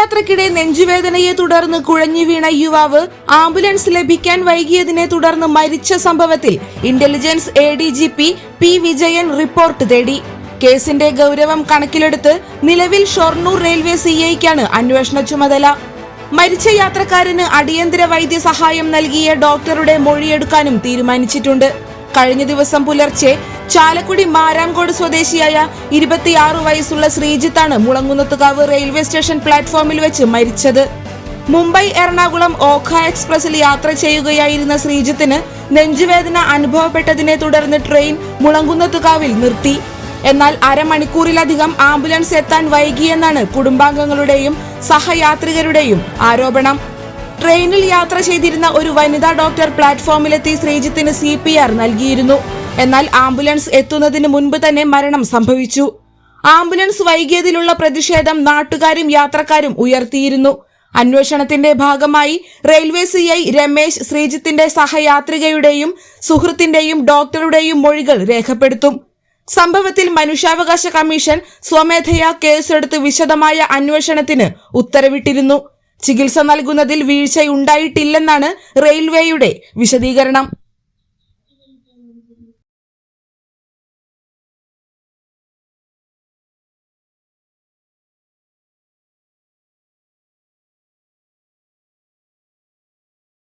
യാത്രക്കിടെ നെഞ്ചുവേദനയെ തുടർന്ന് കുഴഞ്ഞു വീണ യുവാവ് ആംബുലൻസ് ലഭിക്കാൻ വൈകിയതിനെ തുടർന്ന് മരിച്ച സംഭവത്തിൽ intelligence A D G P P Vijayan report തേടി. കേസിന്റെ ഗൗരവം കണക്കിലെടുത്ത് നിലവിൽ ഷൊർണൂർ റെയിൽവേ സിഐക്കാണ് അന്വേഷണ ചുമതല. മരിച്ച യാത്രക്കാരന് അടിയന്തര വൈദ്യസഹായം നൽകിയ ഡോക്ടറുടെ മൊഴിയെടുക്കാനും തീരുമാനിച്ചിട്ടുണ്ട്. കഴിഞ്ഞ ദിവസം പുലർച്ചെ ചാലക്കുടി മാരാങ്കോട് സ്വദേശിയായ ഇരുപത്തിയാറ് വയസ്സുള്ള ശ്രീജിത്താണ് മുളങ്ങുന്നത്തുകാവ് റെയിൽവേ സ്റ്റേഷൻ പ്ലാറ്റ്ഫോമിൽ വെച്ച് മരിച്ചത്. മുംബൈ എറണാകുളം ഓഖ എക്സ്പ്രസിൽ യാത്ര ചെയ്യുകയായിരുന്ന ശ്രീജിത്തിന് നെഞ്ചുവേദന അനുഭവപ്പെട്ടതിനെ തുടർന്ന് ട്രെയിൻ മുളങ്കുന്നത്തുകാവിൽ നിർത്തി. എന്നാൽ അരമണിക്കൂറിലധികം ആംബുലൻസ് എത്താൻ വൈകിയെന്നാണ് കുടുംബാംഗങ്ങളുടെയും സഹയാത്രികരുടെയും ആരോപണം. ട്രെയിനിൽ യാത്ര ചെയ്തിരുന്ന ഒരു വനിതാ ഡോക്ടർ പ്ലാറ്റ്ഫോമിലെത്തി ശ്രീജിത്തിന് സി നൽകിയിരുന്നു. എന്നാൽ ആംബുലൻസ് എത്തുന്നതിന് മുൻപ് തന്നെ മരണം സംഭവിച്ചു. ആംബുലൻസ് വൈകിയതിലുള്ള പ്രതിഷേധം നാട്ടുകാരും യാത്രക്കാരും ഉയർത്തിയിരുന്നു. അന്വേഷണത്തിന്റെ ഭാഗമായി റെയിൽവേ സി ഐ രമേശ് ശ്രീജിത്തിന്റെ സഹയാത്രികയുടെയും സുഹൃത്തിന്റെയും ഡോക്ടറുടെയും മൊഴികൾ രേഖപ്പെടുത്തും. സംഭവത്തിൽ മനുഷ്യാവകാശ കമ്മീഷൻ സ്വമേധയാ കേസെടുത്ത് വിശദമായ അന്വേഷണത്തിന് ഉത്തരവിട്ടിരുന്നു. ചികിത്സ നൽകുന്നതിൽ വീഴ്ചയുണ്ടായിട്ടില്ലെന്നാണ് റെയിൽവേയുടെ വിശദീകരണം.